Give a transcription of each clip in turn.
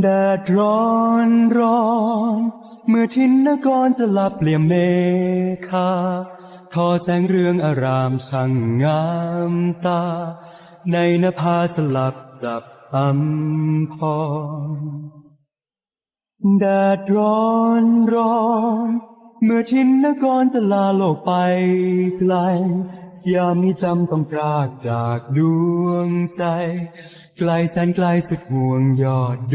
แดดร้อนร้อน เมื่อทินนกรจะหลับเปลี่ยมเมฆาทอแสงเรืองอารามช่างงามตา ในนภาสลับจับอำพรแดดร้อนร้อน เมื่อทินนกรจะลาโลกไปไกล ยามนี้จำต้องพรากจากดวงใจ ไกลแสนไกลสุดห่วงยอดด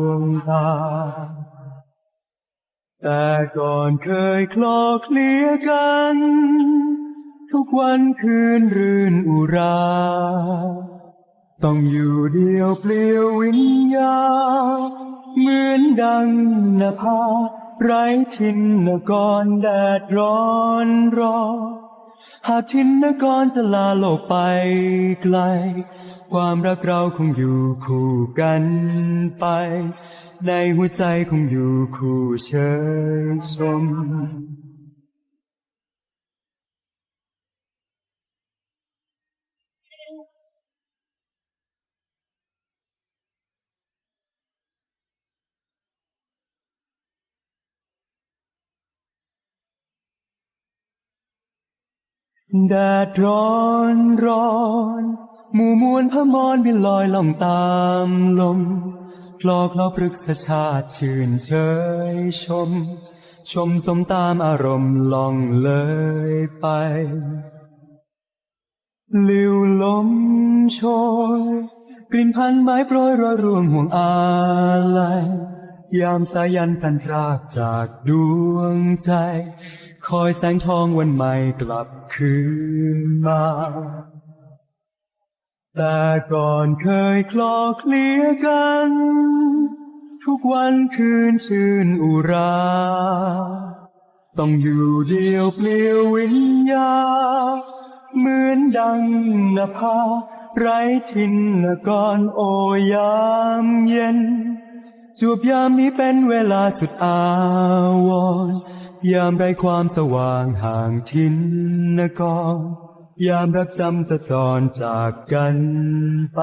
วงตา แต่ก่อนเคยคลอเคลียกัน ทุกวันคืนรื่นอุรา ต้องอยู่เดียวเปลี่ยววิญญา เหมือนดังนภา ไร้ทินนกรแดดร้อนรอ หากทินนกรจะลาโลกไปไกล ความรักเราคงอยู่คู่กันไป ในหัวใจคงอยู่คู่เชยชม แดดร้อนร้อน หมู่มวลพมรบินลอยล่องตามลมคลอกเราพฤกษชาติชื่นเชยชม ชมสมตามอารมณ์ล่องเลยไปลิวลมโชยกลิ่นพันไม้โปรยโรยรวงห่วงอาลัยยามสายันพันพรากจากดวงใจ คอยแสงทองวันใหม่กลับคืนมา แต่ก่อนเคยคลอเคลียกัน ทุกวันคืนชื่นอุรา ต้องอยู่เดียวเปลี่ยววิญญา เหมือนดังนภาไร้ทินนกรโอยามเย็น จูบยามนี้เป็นเวลาสุดอาวร ยามไรความสว่างห่างทินนกรยามรักจำจะจรจากกันไป